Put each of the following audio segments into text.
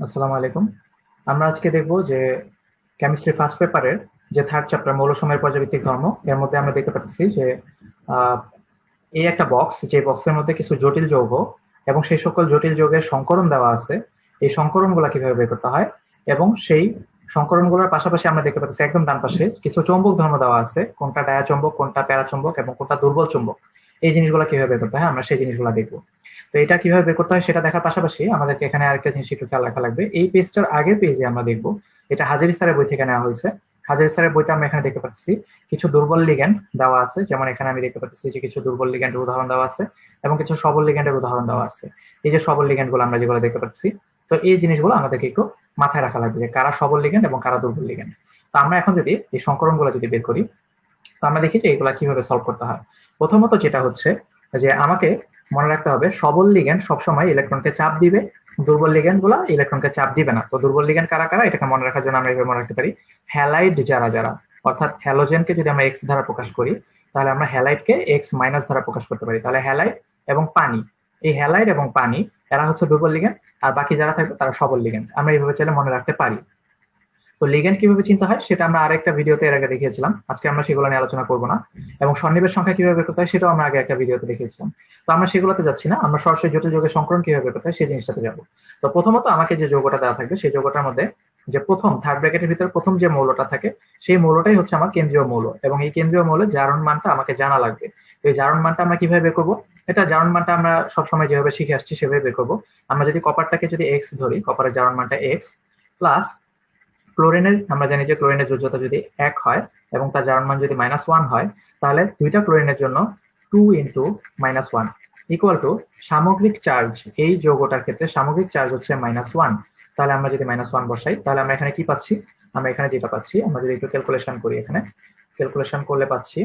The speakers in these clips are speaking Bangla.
আসসালামু আলাইকুম। আমরা আজকে দেখব যে কেমিস্ট্রি ফার্স্ট পেপারের যে থার্ড চ্যাপ্টার মৌল সময়ের পর্যাবৃত্তিক ধর্ম, এর মধ্যে আমরা দেখতে পাচ্ছি যে এই একটা বক্স যে বক্সের মধ্যে কিছু জটিল যৌগ এবং সেই সকল জটিল যৌগের সংকরণ দেওয়া আছে, এই সংকরণগুলো কীভাবে বের করতে হয় এবং সেই সংকরণগুলোর পাশাপাশি আমরা দেখতে পাচ্ছি একদম ডান পাশে কিছু চৌম্বক ধর্ম দেওয়া আছে, কোনটা ডায়া চৌম্বক কোনটা প্যারা চৌম্বক এবং কোনটা দুর্বল চুম্বক। এই জিনিসগুলো কীভাবে বের করতে হয় আমরা সেই জিনিসগুলো দেখব। তো এটা কীভাবে বের করতে হয় সেটা দেখার পাশাপাশি আমাদেরকে এখানে আরেকটা জিনিস একটু খেয়াল রাখা লাগবে। এই পেজটার আগের পেজে আমরা দেখব, এটা হাজারি স্যারের বই থেকে নেওয়া হয়েছে। হাজারি স্যারের বইতে আমরা এখানে দেখতে পাচ্ছি। কিছু দুর্বল লিগ্যান্ড দেওয়া আছে, যেমন এখানে আমি দেখতে পাচ্ছি যে কিছু দুর্বল লিগ্যান্ডের উদাহরণ দেওয়া আছে এবং কিছু সবল লিগ্যান্ডের উদাহরণ দেওয়া আছে। এই যে সবল লিগ্যান্ডগুলো আমরা যেগুলো দেখতে পাচ্ছি, তো এই জিনিসগুলো আমাদেরকে একটু মাথায় রাখা লাগবে যে কারা সবল লিগ্যান্ড এবং কারা দুর্বল লিগ্যান্ড তো আমরা এখন যদি এই সংকরণগুলো যদি বের করি, তো আমরা দেখি যে এগুলা কীভাবে সলভ করতে হয়। প্রথমত যেটা হচ্ছে যে আমাকে মনে রাখতে হবে, সবল লিগ্যান্ড সবসময় ইলেকট্রনকে চাপ দিবে, দুর্বল লিগ্যান্ডগুলা ইলেকট্রনকে চাপ দিবে না। তো দুর্বল লিগ্যান্ড কারা কারা? এটাকে মনে রাখার জন্য আমরা এভাবে মনে রাখতে পারি হ্যালাইড যারা যারা, অর্থাৎ হ্যালোজেনকে যদি আমরা এক্স দ্বারা প্রকাশ করি, তাহলে আমরা হ্যালাইডকে এক্স মাইনাস দ্বারা প্রকাশ করতে পারি। তাহলে হ্যালাইড এবং পানি, এই হ্যালাইড এবং পানি, এরা হচ্ছে দুর্বল লিগ্যান্ড আর বাকি যারা থাকবে তারা সবল লিগ্যান্ড আমরা এইভাবে চাইলে মনে রাখতে পারি। তো লিগ্যান্ড কীভাবে চিন্তা হয় সেটা আমরা আরেকটা ভিডিওতে এর আগে দেখিয়েছিলাম। আজকে আমরা সেগুলো নিয়ে আলোচনা করব না। এবং সন্নিবেশ সংখ্যা কীভাবে করতে হয় সেটাও আমরা আগে একটা ভিডিওতে দেখিয়েছিলাম। তো আমরা সেগুলোতে যাচ্ছি না। আমরা সরাসরি জটিল যৌগের সংকরণ কীভাবে করতে হয় সেই জিনিসটাতে যাব। তো প্রথমত আমাকে যে যৌগটা দেওয়া থাকবে সেই যৌগটার মধ্যে যে প্রথম থার্ড ব্র্যাকেটের ভিতরে প্রথম যে মৌলটা থাকে সেই মৌলটাই হচ্ছে আমার কেন্দ্রীয় মৌল। এবং এই কেন্দ্রীয় মৌলের জারণ মানটা আমাকে জানা লাগবে। এই জারণ মানটা আমরা কীভাবে বের করব? এটা জারণ মানটা আমরা সবসময় যেভাবে শিখে আসছি সেভাবে বের করব। আমরা যদি কপারটাকে যদি এক্স ধরি কপারের জারণ মানটা এক্স প্লাস ক্লোরিনের, আমরা জানি যে ক্লোরিনের যোজ্যতা যদি এক হয় এবং তার জারণ মান যদি মাইনাস ওয়ান হয়, তাহলে দুইটা ক্লোরিনের জন্য two into minus one equal to সামগ্রিক চার্জ এই যৌগটার ক্ষেত্রে সামগ্রিক চার্জ হচ্ছে মাইনাস ওয়ান তাহলে আমরা যদি মাইনাস ওয়ান বসাই, তাহলে আমরা এখানে কি পাচ্ছি? আমরা এখানে যেটা পাচ্ছি, আমরা যদি একটু ক্যালকুলেশন করি এখানে ক্যালকুলেশন করলে পাচ্ছি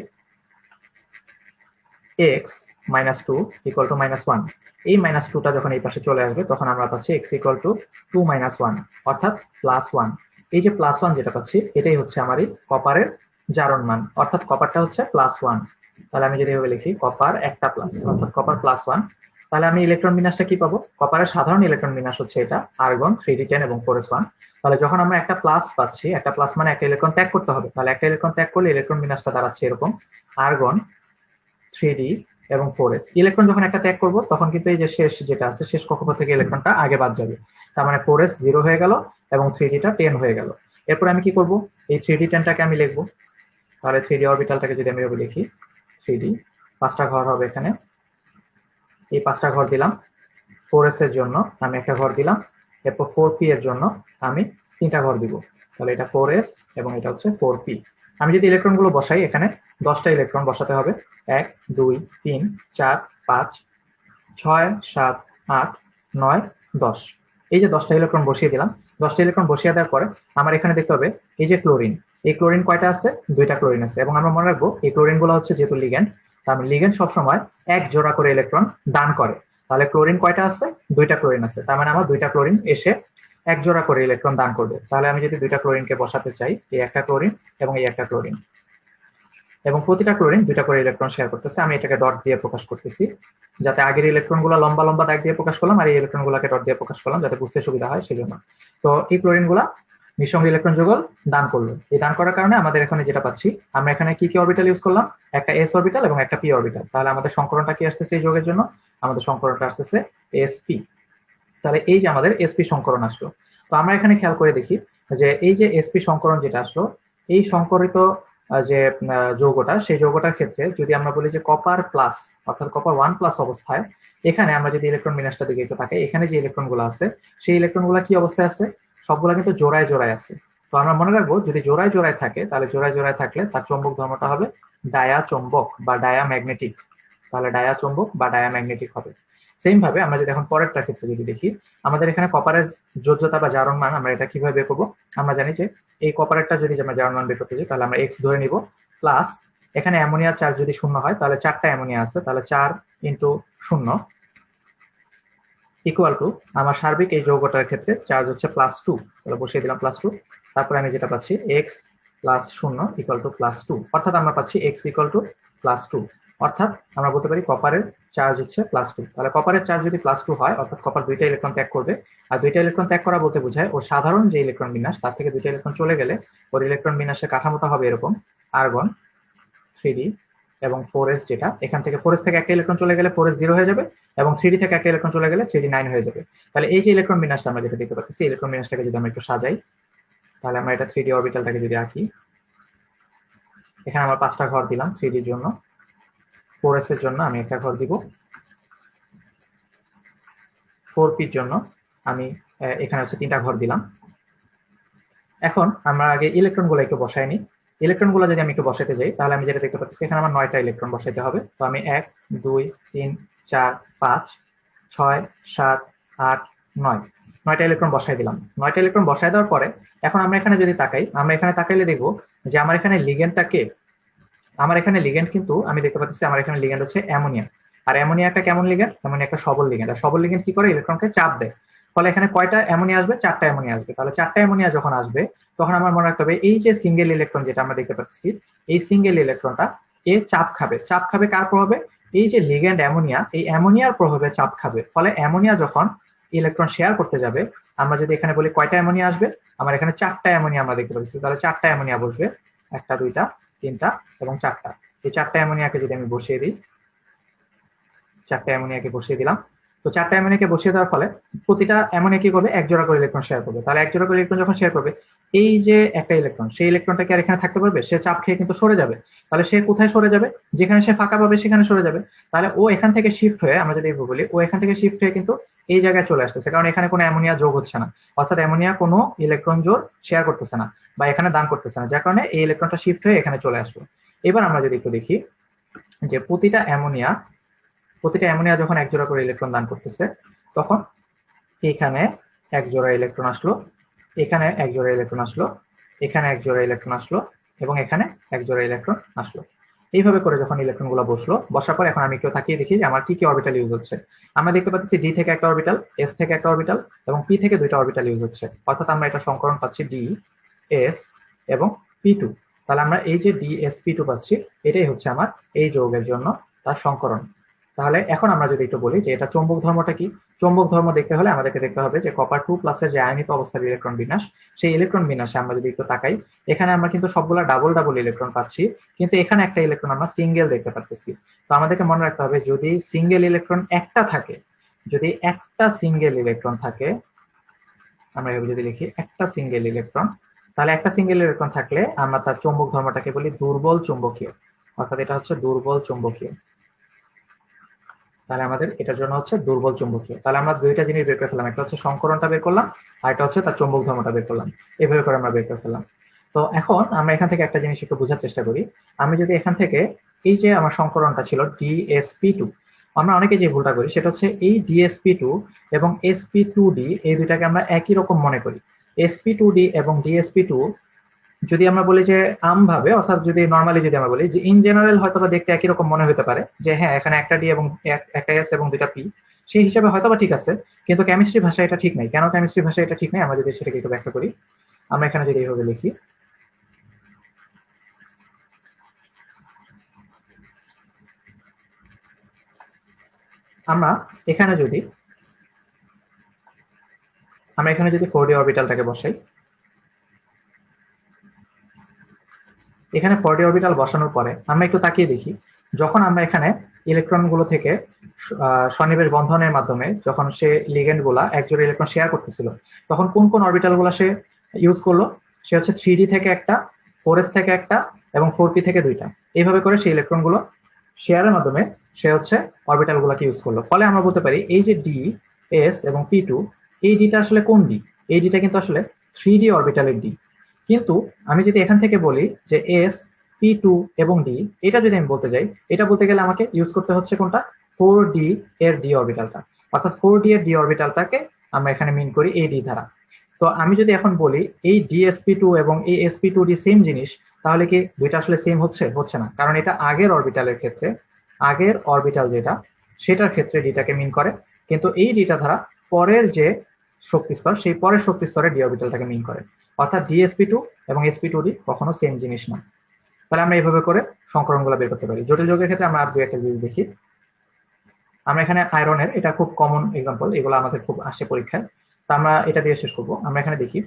X minus two equal to minus one এই মাইনাস টুটা যখন এই পাশে চলে আসবে, তখন আমরা পাচ্ছি X equal to two minus one অর্থাৎ প্লাস ওয়ান এই যে প্লাস ওয়ান যেটা পাচ্ছি, এটাই হচ্ছে আমার এই কপারের জারণ মান। অর্থাৎ কপারটা হচ্ছে প্লাস ওয়ান তাহলে আমি যদি এভাবে লিখি কপার একটা প্লাস অর্থাৎ কপার প্লাস ওয়ান তাহলে আমি ইলেকট্রন বিন্যাসটা কি পাবো? কপারের সাধারণ ইলেকট্রন বিন্যাস হচ্ছে এটা আর্গন থ্রি ডি টেন এবং ফোর এস ওয়ান তাহলে যখন আমরা একটা প্লাস পাচ্ছি, একটা প্লাস মানে একটা ইলেকট্রন ত্যাগ করতে হবে। তাহলে একটা ইলেকট্রন ত্যাগ করলে ইলেকট্রন বিন্যাসটা দাঁড়াচ্ছে এরকম আর্গন থ্রি ডি এবং ফোর এস ইলেকট্রন যখন একটা ত্যাগ করব, তখন কিন্তু এই যে শেষ যেটা আছে, শেষ কক্ষ থেকে ইলেকট্রনটা আগে বাদ যাবে। তার মানে ফোর এস জিরো হয়ে গেল এবং থ্রি ডিটা টেন হয়ে গেল। এরপর আমি কি করব? এই থ্রি ডি টেনটাকে আমি লিখব। তাহলে থ্রি ডি অরবিটালটাকে যদি আমি লিখি থ্রি ডি পাঁচটা ঘর হবে এখানে। এই পাঁচটা ঘর দিলাম। ফোর এস এর জন্য আমি একটা ঘর দিলাম। এরপর ফোর পি এর জন্য আমি তিনটা ঘর দিব। তাহলে এটা ফোর এস এবং এটা হচ্ছে ফোর পি আমি যদি ইলেকট্রনগুলো বসাই এখানে দশটা ইলেকট্রন বসাতে হবে। এক, দুই, তিন, চার, পাঁচ, ছয়, সাত, আট, নয়, দশ। এই যে দশটা ইলেকট্রন বসিয়ে দিলাম, দশটা ইলেকট্রন বসিয়ে দেওয়ার পরে আমার এখানে দেখতে হবে, এই যে ক্লোরিন এই ক্লোরিন কয়টা আছে? দুইটা ক্লোরিন আছে। এবং আমরা মনে রাখব, এই ক্লোরিনগুলো হচ্ছে যেহেতু লিগ্যান্ড তার লিগ্যান্ড সবসময় এক জোড়া করে ইলেকট্রন দান করে। তাহলে ক্লোরিন কয়টা আছে? দুইটা ক্লোরিন আছে। তার মানে আমার দুইটা ক্লোরিন এসে এক জোড়া করে ইলেকট্রন দান করবে। তাহলে আমি যদি দুইটা ক্লোরিনকে বসাতে চাই, এই একটা ক্লোরিন এবং এই একটা ক্লোরিন এবং প্রতিটা ক্লোরিন দুইটা করে ইলেকট্রন শেয়ার করতেছে। আমি এটাকে ডট দিয়ে প্রকাশ করতেছি। যাতে আগের ইলেকট্রনগুলো লম্বা লম্বা দাগ দিয়ে প্রকাশ করলাম, আর এই ইলেকট্রন গুলাকে ডট দিয়ে প্রকাশ করলাম, যাতে বুঝতে সুবিধা হয় সেই জন্য তো এই ক্লোরিনগুলা নিঃসঙ্গ ইলেকট্রন যুগল দান করল। এই দান করার কারণে আমাদের এখানে যেটা পাচ্ছি, আমরা এখানে কি কি অরবিটাল ইউজ করলাম? একটা এস অরবিটাল এবং একটা পি অরবিটাল তাহলে আমাদের সংকরণটা কি আসতেছে এই যোগের জন্য? আমাদের সংকরণটা আসতেছে এসপি তাহলে এই যে আমাদের এসপি সংকরণ আসলো। তো আমরা এখানে খেয়াল করে দেখি যে এই যে এসপি সংকরণ যেটা আসলো, এই সংকরিত যে যৌগটা, সেই যৌগটার ক্ষেত্রে যদি আমরা বলি যে কপার প্লাস অর্থাৎ কপার ওয়ান প্লাস অবস্থায়, এখানে আমরা যদি ইলেকট্রন বিন্যাসটা দিকে একটু তাকাই, এখানে যে ইলেকট্রনগুলো আছে, সেই ইলেকট্রনগুলা কি অবস্থায় আছে? সবগুলা কিন্তু জোড়ায় জোড়ায় আছে। তো আমরা মনে রাখব, যদি জোড়ায় জোড়ায় থাকে, তাহলে জোড়ায় জোড়ায় থাকলে তার চম্বক ধর্মটা হবে ডায়া চম্বক বা ডায়া ম্যাগনেটিক তাহলে ডায়া চম্বক বা ডায়া ম্যাগনেটিক হবে। সেম ভাবে আমরা যদি এখন পরেরটার ক্ষেত্রে যদি দেখি, আমাদের এখানে কপারের যোজ্যতা বা জারণ মান আমরা এটা কীভাবে বের করব? আমরা জানি যে এই কপারেরটা যদি আমরা জারণ মান বের করতে চাই তাহলে আমরা এক্স ধরে নিব প্লাস এখানে অ্যামোনিয়া চার্জ যদি শূন্য হয়, তাহলে চারটা অ্যামোনিয়া আছে, তাহলে চার ইন্টু শূন্য ইকুয়াল টু আমার সার্বিক এই যৌগটার ক্ষেত্রে চার্জ হচ্ছে প্লাস টু তাহলে বসিয়ে দিলাম প্লাস টু তারপরে আমি যেটা পাচ্ছি এক্স প্লাস শূন্য ইকুয়াল টু প্লাস টু অর্থাৎ আমরা পাচ্ছি X equal to plus two অর্থাৎ আমরা বলতে পারি কপারের চার্জ হচ্ছে প্লাস টু তাহলে কপারের চার্জ যদি প্লাস টু হয়, অর্থাৎ কপার দুইটা ইলেকট্রন ত্যাগ করবে, আর দুইটা ইলেকট্রন ত্যাগ করা বলতে বোঝায় ও সাধারণ যে ইলেকট্রন বিন্যাস, তার থেকে দুইটা ইলেকট্রন চলে গেলে ওর ইলেকট্রন বিন্যাসের কাঠামোটা হবে এরকম আর্গন থ্রি এবং ফোর এস যেটা। এখান থেকে ফোর এস থেকে একটা ইলেকট্রন চলে গেলে ফোর এস জিরো হয়ে যাবে এবং থ্রি থেকে একটা ইলেকট্রন চলে গেলে থ্রি নাইন হয়ে যাবে। তাহলে এই যে ইলেকট্রন বিন্যাসটা আমরা যেটা দেখতে পাচ্ছি ইলেকট্রন বিন্যাসটাকে যদি আমরা একটু সাজাই, তাহলে আমরা এটা থ্রি ডি অরবিটালটাকে যদি আঁকি। এখানে আমরা পাঁচটা ঘর দিলাম থ্রি ডির জন্য। ফোর এস এর জন্য আমি একটা ঘর দিব। ফোর পির জন্য আমি এখানে হচ্ছে তিনটা ঘর দিলাম। এখন আমরা আগে ইলেকট্রনগুলো একটু বসাই নিই। ইলেকট্রনগুলো যদি আমি একটু বসাতে যাই, তাহলে আমি যেটা দেখতে পাচ্ছি, এখানে আমার নয়টা ইলেকট্রন বসাইতে হবে। তো আমি এক, দুই, তিন, চার, পাঁচ, ছয়, সাত, আট, নয়। নয়টা ইলেকট্রন বসাই দিলাম। নয়টা ইলেকট্রন বসাই দেওয়ার পরে, এখন আমরা এখানে যদি তাকাই, আমরা এখানে তাকাইলে দেখব যে আমার এখানে লিগেন্ডটা কে? আমার এখানে লিগেন্ড কিন্তু, আমি দেখতে পাচ্ছি আমার এখানে লিগেন্ড হচ্ছে অ্যামোনিয়া। আর অ্যামোনিয়া একটা কেমন লিগেন্ড অ্যামোনিয়া একটা সবল লিগেন্ড আর সবল লিগেন্ড কি করে? ইলেকট্রনকে চাপ দেয়। ফলে এখানে কয়টা অ্যামোনিয়া আসবে? চারটা অ্যামোনিয়া আসবে। তাহলে চারটা অ্যামোনিয়া যখন আসবে, তখন আমার মনে রাখতে হবে, এই যে সিঙ্গেল ইলেকট্রন যেটা আমরা দেখতে পাচ্ছি, এই সিঙ্গেল ইলেকট্রনটা এ চাপ খাবে। চাপ খাবে কার প্রভাবে? এই যে লিগেন্ড অ্যামোনিয়া, এই অ্যামোনিয়ার প্রভাবে চাপ খাবে। ফলে অ্যামোনিয়া যখন ইলেকট্রন শেয়ার করতে যাবে, আমরা যদি এখানে বলি কয়টা অ্যামোনিয়া আসবে? আমার এখানে চারটা অ্যামোনিয়া আমরা দেখতে পাচ্ছি। তাহলে চারটা অ্যামোনিয়া বসবে। একটা, দুইটা। তিনটা এবং চারটা। এই চারটা অ্যামোনিয়াকে যদি আমি বসিয়ে দিই চারটা অ্যামোনিয়াকে বসিয়ে দিলাম। তো চারটা অ্যামোনিয়াকে বসিয়ে দেওয়ার ফলে প্রতিটা অ্যামোনিয়া কি করবে এক জোড়া করে ইলেকট্রন শেয়ার করবে। তাহলে এক জোড়া করে ইলেকট্রন যখন শেয়ার করবে, এই যে একটা ইলেকট্রন সেই ইলেকট্রনটা কি আর এখানে থাকতে পারবে? সে চাপ খেয়ে কিন্তু সরে যাবে। তাহলে সে কোথায় সরে যাবে? যেখানে সে ফাঁকা পাবে সেখানে সরে যাবে। তাহলে ও এখান থেকে শিফট হয়ে, আমরা যদি বলি, ও এখান থেকে শিফট হয়ে কিন্তু এই জায়গায় চলে আসতেছে। কারণ এখানে কোনো অ্যামোনিয়া যোগ হচ্ছে না। অর্থাৎ অ্যামোনিয়া কোনো ইলেকট্রন জোর শেয়ার করতেছে না বা এখানে দান করতেছে না। যার কারণে এই ইলেকট্রনটা শিফট হয়ে এখানে চলে আসলো। এবার আমরা যদি একটু দেখি যে প্রতিটা অ্যামোনিয়া প্রতিটা অ্যামোনিয়া যখন এক জোড়া করে ইলেকট্রন দান করতেছে, তখন এখানে এক জোড়া ইলেকট্রন আসলো, এখানে এক জোড়া ইলেকট্রন আসলো, এখানে এক জোড়া ইলেকট্রন আসলো এবং এখানে এক জোড়া ইলেকট্রন আসলো। এইভাবে করে যখন ইলেকট্রনগুলো বসল, বসার পর এখন আমি একটু তাকিয়ে দেখি যে আমার কি কি অরবিটাল ইউজ হচ্ছে। আমরা দেখতে পাচ্ছি ডি থেকে একটা অরবিটাল এস থেকে একটা অরবিটাল এবং পি থেকে দুইটা অরবিটাল ইউজ হচ্ছে। অর্থাৎ আমরা এটা সংকরণ পাচ্ছি ডি এস এবং পি টু তাহলে আমরা এই যে ডি এস পি টু পাচ্ছি, এটাই হচ্ছে আমার এই যৌগের জন্য তার সংকরণ। তাহলে এখন আমরা যদি একটু বলি যে এটা চৌম্বক ধর্মটা কি? চৌম্বক ধর্ম দেখতে হলে আমাদেরকে দেখতে হবে যে কপার টু প্লাসের যে আয়নিত অবস্থার ইলেকট্রন বিন্যাস, সেই ইলেকট্রন বিন্যাসে আমরা যদি একটু তাকাই, এখানে আমরা কিন্তু সবগুলা ডাবল ডাবল ইলেকট্রন পাচ্ছি, কিন্তু এখানে একটা ইলেকট্রন আমরা সিঙ্গেল দেখতে পাচ্ছি তো আমাদেরকে মনে রাখতে হবে, যদি সিঙ্গেল ইলেকট্রন একটা থাকে, যদি একটা সিঙ্গেল ইলেকট্রন থাকে, আমরা এভাবে যদি লিখি, একটা সিঙ্গেল ইলেকট্রন তাহলে একটা সিঙ্গেল ইলেকট্রন থাকলে আমরা তার চৌম্বক ধর্মটাকে বলি দুর্বল চুম্বকীয়। অর্থাৎ এটা হচ্ছে দুর্বল চুম্বকীয়। তাহলে আমাদের এটার জন্য হচ্ছে দুর্বল চুম্বকীয়। তাহলে আমরা দুইটা জিনিস বের করে ফেললাম। একটা হচ্ছে সংকরণটা বের করলাম, আর একটা হচ্ছে তার চুম্বক ধর্মটা বের করলাম। এইভাবে করে আমরা বের করে ফেললাম। তো এখন আমরা এখান থেকে একটা জিনিস একটু বোঝার চেষ্টা করি। আমি যদি এখান থেকে এই যে আমার সংকরণটা ছিল ডিএসপি টু আমরা অনেকে যে ভুলটা করি সেটা হচ্ছে এই ডিএসপি টু এবং এসপি টু ডি এই দুইটাকে আমরা একই রকম মনে করি। এসপি টু ডি এবং ডিএসপি টু যদি আমরা বলি যে আমভাবে, অর্থাৎ যদি নর্মালি যদি আমরা বলি যে ইন জেনারেল হয়তো বা দেখতে একই রকম মনে হতে পারে, যে হ্যাঁ এখানে একটা ডি এবং একটা এস এবং দুটা পি সেই হিসাবে হয়তো বা ঠিক আছে, কিন্তু কেমিস্ট্রি ভাষা এটা ঠিক নাই। কেন কেমিস্ট্রি ভাষা এটা ঠিক নাই? আমরা যদি সেটাকে একটু ব্যাখ্যা করি, আমরা এখানে যদি এইভাবে লিখি। আমরা এখানে যদি, আমরা এখানে যদি ফোর ডি অরবিটালটাকে বসাই এখানে ফোরডি অরবিটাল বসানোর পরে আমরা একটু তাকিয়ে দেখি, যখন আমরা এখানে ইলেকট্রনগুলো থেকে সন্নিবেশ বন্ধনের মাধ্যমে যখন সে লিগেন্ডগুলা একজোড়া ইলেকট্রন শেয়ার করতেছিল, তখন কোন কোন অরবিটালগুলা সে ইউজ করল? সে হচ্ছে থ্রি ডি থেকে একটা ফোর এস থেকে একটা এবং ফোর থেকে দুইটা। এইভাবে করে সেই ইলেকট্রনগুলো শেয়ারের মাধ্যমে সে হচ্ছে অরবিটাল গুলাকে ইউজ করল। ফলে আমরা বলতে পারি এই যে ডি এস এবং পি টু এই ডিটা আসলে কোন ডি এই ডিটা কিন্তু আসলে থ্রি ডি অরবিটালের ডি কিন্তু আমি যদি এখান থেকে বলি যে এস পি টু এবং ডি এটা যদি আমি বলতে যাই, এটা বলতে গেলে আমাকে ইউজ করতে হচ্ছে কোনটা? ফোর ডি এর ডি অরবিটালটা অর্থাৎ ফোর ডি এর ডি অরবিটালটাকে আমরা এখানে মিন করি এই ডি দ্বারা। তো আমি যদি এখন বলি এই ডিএসপি টু এবং এই এসপি টু ডি সেম জিনিস, তাহলে কি দুইটা আসলে সেম হচ্ছে? হচ্ছে না। কারণ এটা আগের অরবিটালের ক্ষেত্রে, আগের অরবিটাল যেটা, সেটার ক্ষেত্রে ডিটাকে মিন করে। কিন্তু এই ডিটা দ্বারা পরের যে শক্তি স্তর সেই পরের শক্তি স্তরে ডি অরবিটালটাকে মিন করে। অর্থাৎ ডিএসপি টু এবং এসপি টু ডি কখনো সেম জিনিস না তাহলে আমরা এইভাবে করে সংকরণগুলো বের করতে পারি। জটিল যোগের ক্ষেত্রে আমরা আর দু একটা জিনিস দেখি। আমরা এখানে আয়রনের এটা খুব কমন এক্সাম্পল এগুলো আমাদের খুব আসে পরীক্ষায়। তা আমরা এটা দিয়ে শেষ করব। আমরা এখানে দেখি।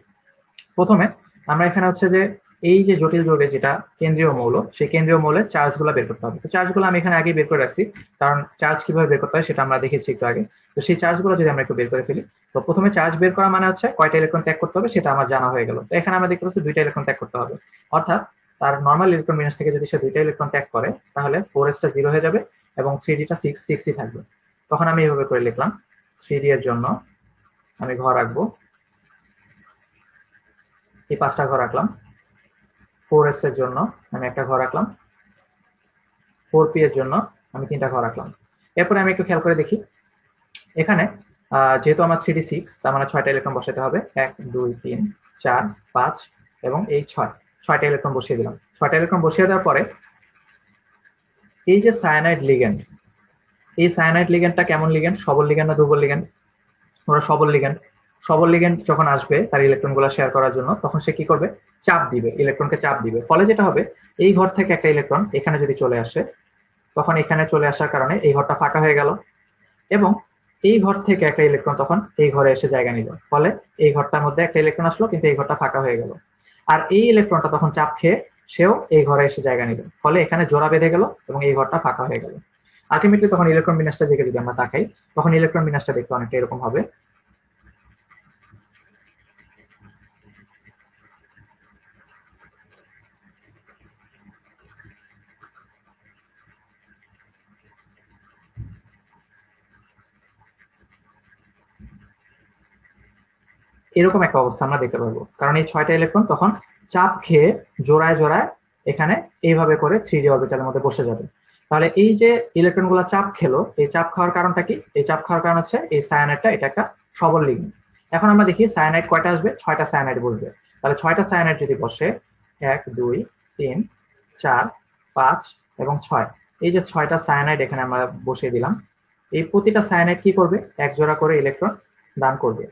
প্রথমে আমরা এখানে হচ্ছে যে এই যে জটিল যোগে যেটা কেন্দ্রীয় মৌল, সেই কেন্দ্রীয় মৌলের চার্জগুলো বের করতে হবে। তো চার্জগুলো আমি এখানে আগে বের করে রাখছি, কারণ চার্জ কীভাবে বের করতে হয় সেটা আমরা দেখেছি একটু আগে। তো সেই চার্জগুলো যদি আমরা একটু বের করে ফেলি, তো প্রথমে চার্জ বের করা মানে হচ্ছে কয়টা ইলেকট্রন ত্যাগ করতে হবে সেটা আমার জানা হয়ে গেল। তো এখানে আমরা দেখতে পাচ্ছি দুইটা ইলেকট্রন ত্যাগ করতে হবে। অর্থাৎ তার নর্মাল ইলেকট্রন বিন্যাস থেকে যদি সে দুইটা ইলেকট্রন ত্যাগ করে, তাহলে ফোর এসটা জিরো হয়ে যাবে এবং থ্রি ডিটা সিক্স সিক্সই থাকবে। তখন আমি এইভাবে করে লিখলাম থ্রি ডি এর জন্য আমি ঘর রাখব। এই পাঁচটা ঘর রাখলাম। ফোর এস এর জন্য আমি একটা ঘর রাখলাম ফোর পি এর জন্য আমি তিনটা ঘর রাখলাম এরপরে আমি একটু খেয়াল করে দেখি। এখানে যেহেতু আমার থ্রি ডি সিক্স তার মানে ছয়টা ইলেকট্রন বসাতে হবে। এক, দুই, তিন, চার, পাঁচ এবং এই ছয়। ছয়টা ইলেকট্রন বসিয়ে দিলাম। ছয়টা ইলেকট্রন বসিয়ে দেওয়ার পরে এই যে সায়ানাইড লিগ্যান্ড এই সায়ানাইড লিগ্যান্ডটা কেমন লিগ্যান্ড সবল লিগ্যান্ড না দুর্বল লিগ্যান্ড ওরা সবল লিগ্যান্ড সবল লিগ্যান্ড যখন আসবে তার ইলেকট্রনগুলো শেয়ার করার জন্য, তখন সে কি করবে? চাপ দিবে ইলেকট্রনকে চাপ দিবে। ফলে যেটা হবে, এই ঘর থেকে একটা ইলেকট্রন এখানে যদি চলে আসে, তখন এখানে চলে আসার কারণে এই ঘরটা ফাঁকা হয়ে গেল। এবং এই ঘর থেকে একটা ইলেকট্রন তখন এই ঘরে এসে জায়গা নিল। ফলে এই ঘরটার মধ্যে একটা ইলেকট্রন আসলো, কিন্তু এই ঘরটা ফাঁকা হয়ে গেল। আর এই ইলেকট্রনটা তখন চাপ খেয়ে সেও এই ঘরে এসে জায়গা নিল। ফলে এখানে জোড়া বেঁধে গেল এবং এই ঘরটা ফাঁকা হয়ে গেল। আলটিমেটলি তখন ইলেকট্রন বিন্যাসটা দিকে যদি আমরা তাকাই, তখন ইলেকট্রন বিন্যাসটা দেখতে অনেকটা এরকম হবে। এরকম একটা অবস্থা আমরা দেখতে পারব কারণ এই ছয়টা ইলেকট্রন তখন চাপ খেয়ে জোড়ায় জোড়ায় এখানে এইভাবে করে থ্রি ডি অরবিটালের মধ্যে বসে যাবে। তাহলে এই যে ইলেকট্রনগুলা চাপ খেলো, এই চাপ খাওয়ার কারণটা কি? এই চাপ খাওয়ার কারণ হচ্ছে এই সায়ানাইডটা এটা একটা সবল লিগ্ন এখন আমরা দেখি সায়ানাইড কয়টা আসবে? ছয়টা সায়ানাইড বসবে। তাহলে ছয়টা সায়ানাইড যদি বসে, এক, দুই, তিন, চার, পাঁচ এবং ছয়। এই যে ছয়টা সায়ানাইড এখানে আমরা বসিয়ে দিলাম। এই প্রতিটা সায়ানাইড কি করবে? এক জোড়া করে ইলেকট্রন দান করবে।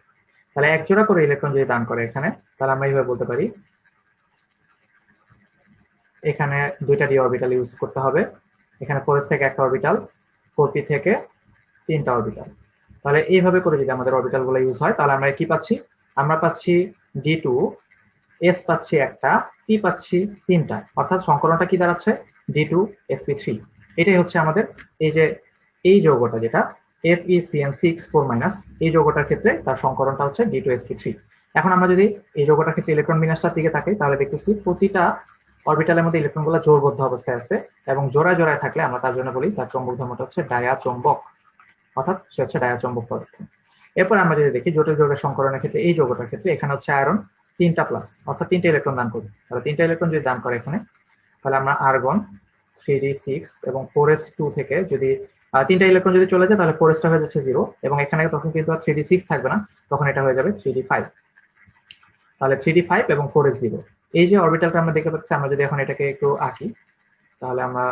তাহলে এক জোড়া করে ইলেকট্রন যদি দান করে এখানে, তাহলে আমরা এইভাবে বলতে পারি। এখানে দুইটা ডি অরবিটাল ইউজ করতে হবে। এখানে ফোর থেকে একটা অরবিটাল ফোর পি থেকে তিনটা অরবিটাল তাহলে এইভাবে করে যদি আমাদের অরবিটালগুলো ইউজ হয়, তাহলে আমরা কি পাচ্ছি? আমরা পাচ্ছি ডি টু এস পাচ্ছি একটা পি পাচ্ছি তিনটা। অর্থাৎ সংকলনটা কি দাঁড়াচ্ছে? ডি টু এসপি থ্রি এটাই হচ্ছে আমাদের এই যে, এই যৌগটা যেটা এফ সিক্স ফোর মাইনাস এই যৌগটার ক্ষেত্রে তার সংকরণটা হচ্ছে ডি টু এসপি থ্রি এখন আমরা যদি এই যৌগটার ক্ষেত্রে ইলেকট্রন বিন্যাসটার দিকে তাকাই, তাহলে দেখতেছি প্রতিটা অরবিটালের মধ্যে ইলেকট্রনগুলো জোরবদ্ধ অবস্থায় আছে এবং জোড়ায় জোড়ায় থাকলে আমরা তার জন্য বলি তার চৌম্বক ধর্মটা হচ্ছে ডায়া চৌম্বক অর্থাৎ সে হচ্ছে ডায়া চৌম্বক পদার্থ। এরপর আমরা যদি দেখি জটিল যৌগের সংকরণের ক্ষেত্রে এই যৌগটার ক্ষেত্রে এখানে হচ্ছে আয়রন তিনটা প্লাস অর্থাৎ তিনটা ইলেকট্রন দান করবে। তাহলে তিনটা ইলেকট্রন যদি দান করে এখানে, তাহলে আমরা আর্গন থ্রি ডি সিক্স এবং ফোর এস টু থেকে যদি তিনটা ইলেকট্রন যদি চলে যায়, তাহলে ফোর এসটা হয়ে যাচ্ছে জিরো এবং এখানে তখন কিন্তু আর থ্রি সিক্স থাকবে না, তখন এটা হয়ে যাবে থ্রি ডি ফাইভ তাহলে থ্রি ডি ফাইভ এবং ফোর এস জিরো এই যে অরবিটালটা আমরা দেখতে পাচ্ছি, আমরা যদি এখন এটাকে একটু আঁকি, তাহলে আমরা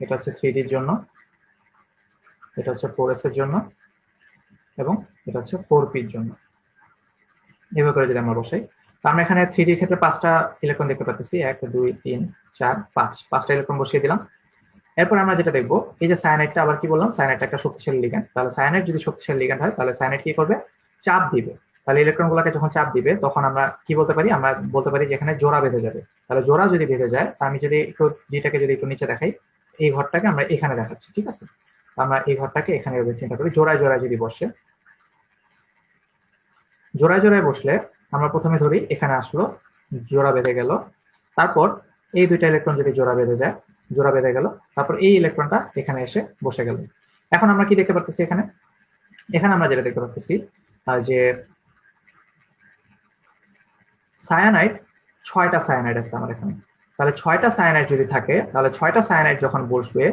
এটা হচ্ছে থ্রি জন্য, এটা হচ্ছে ফোর এস এর জন্য এবং এটা হচ্ছে ফোর পির জন্য। এভাবে করে যদি আমরা বসাই আমরা এখানে থ্রি ক্ষেত্রে পাঁচটা ইলেকট্রন দেখতে পাচ্ছি, এক, দুই, তিন, চার, পাঁচ। পাঁচটা ইলেকট্রন বসিয়ে দিলাম। এরপর আমরা যেটা দেখব, এই যে সায়ানাইডটা আবার কি বললাম? সায়ানাইডটা একটা শক্তিশালী লিগ্যান্ড তাহলে সায়ানাইড যদি শক্তিশালী লিগ্যান্ড হয়, তাহলে সায়ানাইড কি করবে? চাপ দিবে। তাহলে ইলেকট্রন গুলাকে যখন চাপ দিবে, তখন আমরা কি বলতে পারি? আমরা বলতে পারি যে এখানে জোড়া বেঁধে যাবে। তাহলে জোড়া যদি বেঁধে যায় আমি যদি একটু ডিটাকে যদি একটু নিচে দেখাই, এই ঘরটাকে আমরা এখানে দেখাচ্ছি, ঠিক আছে? আমরা এই ঘরটাকে এখানে চিন্তা করি, জোড়ায় জোড়ায় যদি বসে। জোড়ায় জোড়ায় বসলে আমরা প্রথমে ধরি, এখানে আসলো, জোড়া বেঁধে গেল। তারপর এই দুইটা ইলেকট্রন যদি জোড়া বেঁধে যায় জোড়া বেঁধে গেল। তারপর এই ইলেকট্রনটা এখানে এসে বসে গেল। এখন আমরা কি দেখতে পাচ্ছি এখানে? এখানে আমরা যেটা দেখতে পাচ্ছি যে সায়ানাইড ছয়টা সায়ানাইড আছে আমার এখানে। তাহলে ছয়টা সায়ানাইড যদি থাকে, তাহলে ছয়টা সায়ানাইড যখন বসবে,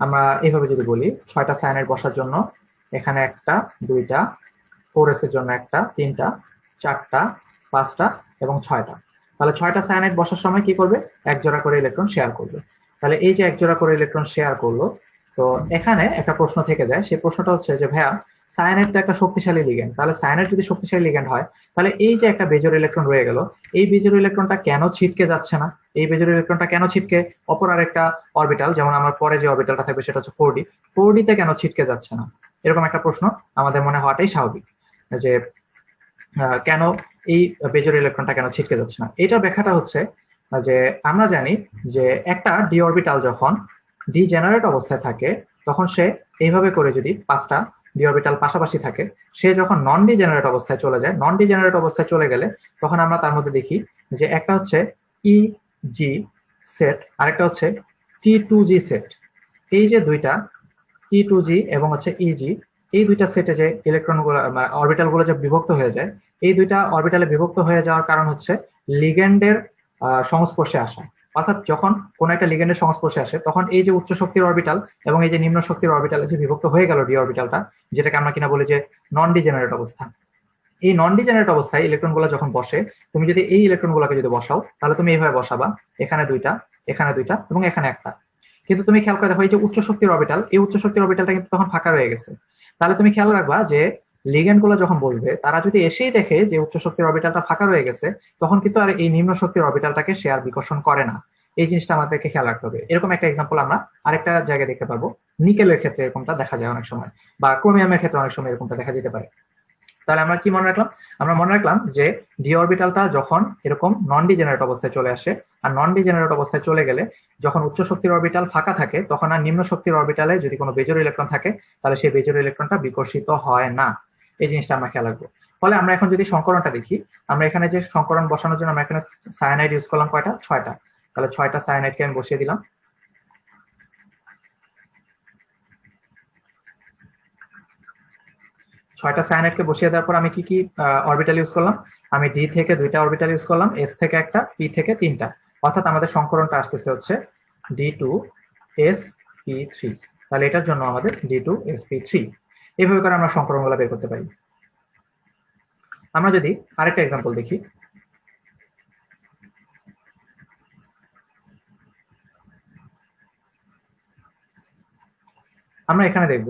আমরা এইভাবে যদি বলি, ছয়টা সায়ানাইড বসার জন্য এখানে একটা, দুইটা ফোর এর জন্য একটা, তিনটা, চারটা, পাঁচটা এবং ছয়টা। তাহলে ছয়টা সায়ানাইড বসার সময় কি করবে? এক জোড়া করে ইলেকট্রন শেয়ার করবে। তাহলে এই যে একজোড়া করে ইলেকট্রন শেয়ার করল, তো এখানে একটা প্রশ্ন থেকে যায়। সেই প্রশ্নটা হচ্ছে যে, ভাইয়া সায়ানাইড তো একটা শক্তিশালী লিগ্যান্ড তাহলে সায়ানাইড যদি শক্তিশালী লিগ্যান্ড হয়, তাহলে এই যে একটা বেজোর ইলেকট্রন রয়ে গেল, এই বেজোর ইলেকট্রনটা কেন ছিটকে যাচ্ছে না? এই বেজোর ইলেকট্রনটা কেন ছিটকে? অপর আর একটা অরবিটাল যেমন আমার পরে যে অরবিটালটা থাকবে সেটা হচ্ছে ফোর ডি ফোর ডিতে কেন ছিটকে যাচ্ছে না? এরকম একটা প্রশ্ন আমাদের মনে হওয়াটাই স্বাভাবিক, যে কেন এই বেজোর ইলেকট্রনটা কেন ছিটকে যাচ্ছে না? এটার ব্যাখ্যাটা হচ্ছে যে আমরা জানি যে একটা ডি অরবিটাল যখন ডি জেনারেট অবস্থায় থাকে, তখন সে এইভাবে করে যদি পাঁচটা ডি অরবিটাল পাশাপাশি থাকে, সে যখন নন ডি জেনারেট অবস্থায় চলে যায় নন ডি জেনারেট অবস্থায় চলে গেলে তখন আমরা তার মধ্যে দেখি যে একটা হচ্ছে ই জি সেট আরেকটা হচ্ছে টি টু জি সেট এই যে দুইটা টি টু জি এবং হচ্ছে ইজি এই দুইটা সেটে যে ইলেকট্রন অরবিটালগুলো যে বিভক্ত হয়ে যায়, এই দুইটা অরবিটালে বিভক্ত হয়ে যাওয়ার কারণ হচ্ছে লিগেন্ডের সংস্পর্শে আসা। অর্থাৎ যখন কোন একটা লিগেন্ডের সংস্পর্শে আসে, তখন এই যে উচ্চ শক্তির অরবিটাল এবং এই যে নিম্ন শক্তির অরবিটাল যে বিভক্ত হয়ে গেল ডি অরবিটালটা যেটাকে আমরা কিনা বলি যে নন ডিজেনারেট অবস্থা। এই নন ডিজেনারেট অবস্থায় ইলেকট্রনগুলো যখন বসে, তুমি যদি এই ইলেকট্রন গুলোকে যদি বসাও, তাহলে তুমি এইভাবে বসাবা, এখানে দুইটা এখানে দুইটা এবং এখানে একটা। কিন্তু তুমি খেয়াল করে দেখো, এই যে উচ্চ শক্তির অরবিটাল এই উচ্চ শক্তির অরবিটালটা কিন্তু তখন ফাঁকা রয়ে গেছে। তাহলে তুমি খেয়াল রাখবা যে লিগেন্ডগুলো যখন বলবে, তারা যদি এসেই দেখে যে উচ্চ শক্তির অরবিটালটা ফাঁকা রয়ে গেছে, তখন কিন্তু আর এই নিম্ন শক্তির অরবিটালটাকে সে আর বিকর্ষণ করে না। এই জিনিসটা আমাদেরকে খেয়াল রাখতে হবে। এরকম একটা এক্সাম্পল আমরা আরেকটা জায়গায় দেখতে পারব। নিকেলের ক্ষেত্রে এরকমটা দেখা যায় অনেক সময়, বা ক্রোমিয়ামের ক্ষেত্রে অনেক সময় এরকমটা দেখা যেতে পারে। তাহলে আমরা কি মনে রাখলাম? আমরা মনে রাখলাম যে ডি অরবিটালটা যখন এরকম নন ডিজেনারেট অবস্থায় চলে আসে, আর নন ডিজেনারেট অবস্থায় চলে গেলে যখন উচ্চ শক্তির অরবিটাল ফাঁকা থাকে, তখন আর নিম্ন শক্তির অরবিটালে যদি কোনো বেজোর ইলেকট্রন থাকে, তাহলে সেই বেজোর ইলেকট্রনটা বিকর্ষিত হয় না। এই জিনিসটা আমরা খেয়াল রাখব ফলে আমরা এখন যদি সংকরণটা দেখি, আমরা এখানে যে সংকরণ বসানোর জন্য আমরা এখানে সায়ানাইড ইউজ করলাম কয়টা? ছয়টা। তাহলে ছয়টা সায়ানাইডকে আমি বসিয়ে দিলাম। ছয়টা সায়ানাইডকে বসিয়ে দেওয়ার পর আমি কি কি অরবিটাল ইউজ করলাম? আমি ডি থেকে দুইটা অরবিটাল ইউজ করলাম এস থেকে একটা পি থেকে তিনটা। অর্থাৎ আমাদের সংকরণটা আসতেছে হচ্ছে d two s p three তাহলে এটার জন্য আমাদের d two s p three এইভাবে করে আমরা সংকরণগুলো বের করতে পারি। আমরা যদি আরেকটা এক্সাম্পল দেখি। আমরা এখানে দেখব।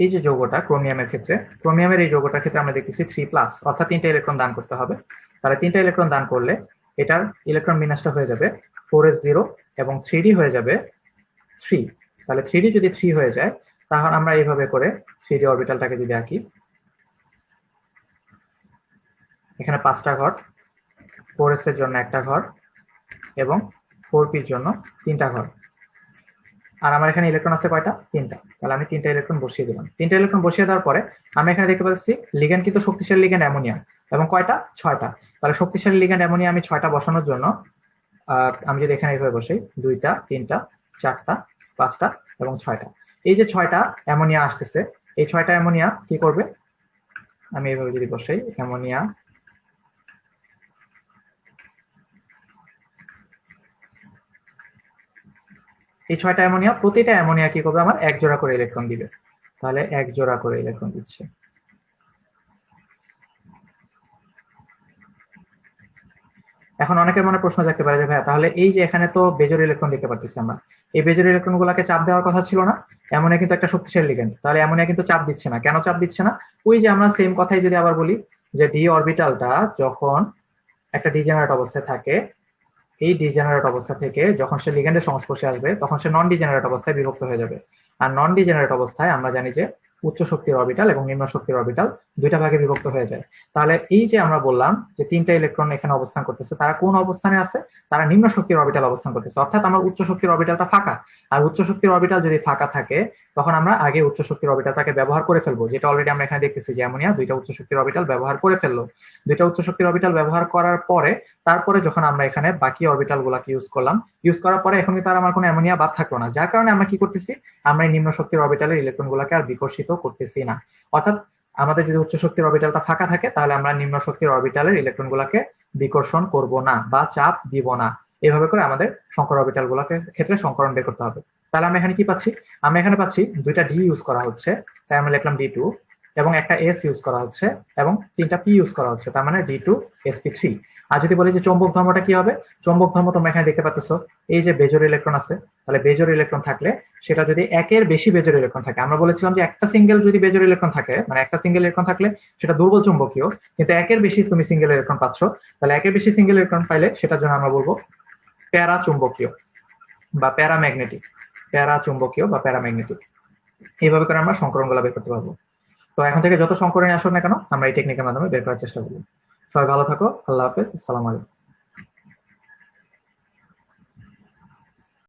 এই যে যৌগটা ক্রোমিয়ামের ক্ষেত্রে, ক্রোমিয়ামের এই যৌগটার ক্ষেত্রে আমরা দেখতেছি থ্রি প্লাস অর্থাৎ তিনটা ইলেকট্রন দান করতে হবে। তাহলে তিনটা ইলেকট্রন দান করলে এটার ইলেকট্রন বিন্যাসটা হয়ে যাবে ফোর এস জিরো এবং থ্রি ডি হয়ে যাবে থ্রি তাহলে থ্রি ডি যদি থ্রি হয়ে যায়, তাহলে আমরা এইভাবে করে থ্রি ডি অরবিটালটাকে যদি আঁকি। এখানে পাঁচটা ঘর ফোর এস এর জন্য একটা ঘর এবং ফোর পির জন্য তিনটা ঘর। আর আমার এখানে ইলেকট্রন আছে কয়টা? তিনটা। তাহলে আমি তিনটা ইলেকট্রন বসিয়ে দিলাম। তিনটা ইলেকট্রন বসিয়ে দেওয়ার পরে আমি এখানে দেখতে পাচ্ছি লিগ্যান্ড কিন্তু শক্তিশালী লিগ্যান্ড অ্যামোনিয়া এবং কয়টা? ছয়টা। তাহলে শক্তিশালী লিগ্যান্ড অ্যামোনিয়া আমি ছয়টা বসানোর জন্য আমি যদি এখানে এইভাবে বসাই, দুইটা, তিনটা, চারটা পাঁচটা এবং ছয়টা। এই যে ছয়টা অ্যামোনিয়া আসতেছে, এই ছয়টা অ্যামোনিয়া কি করবে? আমি এভাবে যদি বসাই, অ্যামোনিয়া এই ছয়টা অ্যামোনিয়া, প্রতিটা অ্যামোনিয়া কি করবে? আমার এক জোড়া করে ইলেকট্রন দিবে। তাহলে এক জোড়া করে ইলেকট্রন দিচ্ছে। এখন অনেকের মনে প্রশ্ন থাকতে পারে যে, ভাইয়া, তাহলে এই যে এখানে তো বেজোর ইলেকট্রন দেখতে পাচ্ছি আমরা, এই বেজোর ইলেকট্রন গুলাকে চাপ দেওয়ার কথা ছিল না? অ্যামোনিয়া কিন্তু একটা শক্তিশালী লিগ্যান্ড তাহলে অ্যামোনিয়া কিন্তু চাপ দিচ্ছে না। কেন চাপ দিচ্ছে না? ওই যে আমরা সেম কথাই যদি আবার বলি, যে ডি অরবিটালটা যখন একটা ডিজেনারেট অবস্থায় থাকে, এই ডিজেনারেট অবস্থা থেকে যখন সে লিগ্যান্ডের সংস্পর্শে আসবে, তখন সে নন ডিজেনারেট অবস্থায় বিভক্ত হয়ে যাবে। আর নন ডিজেনারেট অবস্থায় আমরা জানি যে উচ্চ শক্তির অরবিটাল এবং নিম্ন শক্তির অরবিটাল দুইটা ভাগে বিভক্ত হয়ে যায়। তাহলে এই যে আমরা বললাম যে তিনটা ইলেকট্রন এখানে অবস্থান করতেছে, তারা কোন অবস্থানে আছে? তারা নিম্ন শক্তির অরবিটাল অবস্থান করতেছে। অর্থাৎ আমার উচ্চ শক্তির অরবিটালটা ফাঁকা। আর উচ্চ শক্তির অরবিটাল যদি ফাঁকা থাকে, তখন আমরা আগে উচ্চ শক্তির অরবিটালটাকে ব্যবহার করে ফেলব। যেটা অলরেডি আমরা এখানে দেখতেছি যে অ্যামোনিয়া দুইটা উচ্চ শক্তির অরবিটাল ব্যবহার করে ফেলল। দুইটা উচ্চ শক্তির অরবিটাল ব্যবহার করার পরে, তারপরে যখন আমরা এখানে বাকি অরবিটাল গুলাকে ইউজ করলাম ইউজ করার পরে এখন কিন্তু আর আমার কোনো অ্যামোনিয়া বাদ থাকল না। যার কারণে আমরা কি করতেছি? আমরা নিম্ন শক্তির অরবিটালের ইলেকট্রন গুলাকে আর বিকর্ষিত করতেছি না। অর্থাৎ আমাদের যদি উচ্চ শক্তির অরবিটালটা ফাঁকা থাকে, তাহলে আমরা নিম্ন শক্তির অরবিটালের ইলেকট্রন গুলাকে বিকর্ষণ করব না বা চাপ দিব না। এভাবে করে আমাদের সংকর অরবিটাল গুলাকে ক্ষেত্রে সংকরণ বের করতে হবে। তাহলে আমি এখানে কি পাচ্ছি? আমি এখানে পাচ্ছি দুইটা ডি ইউজ করা হচ্ছে, তাই আমরা লিখলাম ডি টু এবং একটা এস ইউজ করা হচ্ছে এবং তিনটা পি ইউজ করা হচ্ছে, তার মানে ডি টু এসপি থ্রি আর যদি বলি যে চৌম্বক ধর্মটা কি হবে? চৌম্বক ধর্ম তোমরা এখানে দেখতে পাচ্ছ, এই যে বেজোর ইলেকট্রন আছে, তাহলে বেজোর ইলেকট্রন থাকলে সেটা যদি একের বেশি বেজোর ইলেকট্রন থাকে, আমরা বলেছিলাম যে একটা সিঙ্গেল যদি বেজোর ইলেকট্রন থাকে মানে একটা সিঙ্গেল ইলেকট্রন থাকলে সেটা দুর্বল চুম্বকীয়, কিন্তু একের বেশি তুমি সিঙ্গেল ইলেকট্রন পাচ্ছ, তাহলে একের বেশি সিঙ্গেল ইলেকট্রন পাইলে সেটার জন্য আমরা বলব প্যারা চুম্বকীয় বা প্যারাম্যাগনেটিক প্যারা চুম্বকীয় বা প্যারাম্যাগনেটিক এইভাবে করে আমরা সংকরণগুলো বের করতে পারব। তো এখন থেকে যত সংকরণে আসুন না কেন, আমরা এই টেকনিকের মাধ্যমে বের করার চেষ্টা করি সবাই ভালো থাকো, আল্লাহ হাফেজ, আসসালামু আলাইকুম।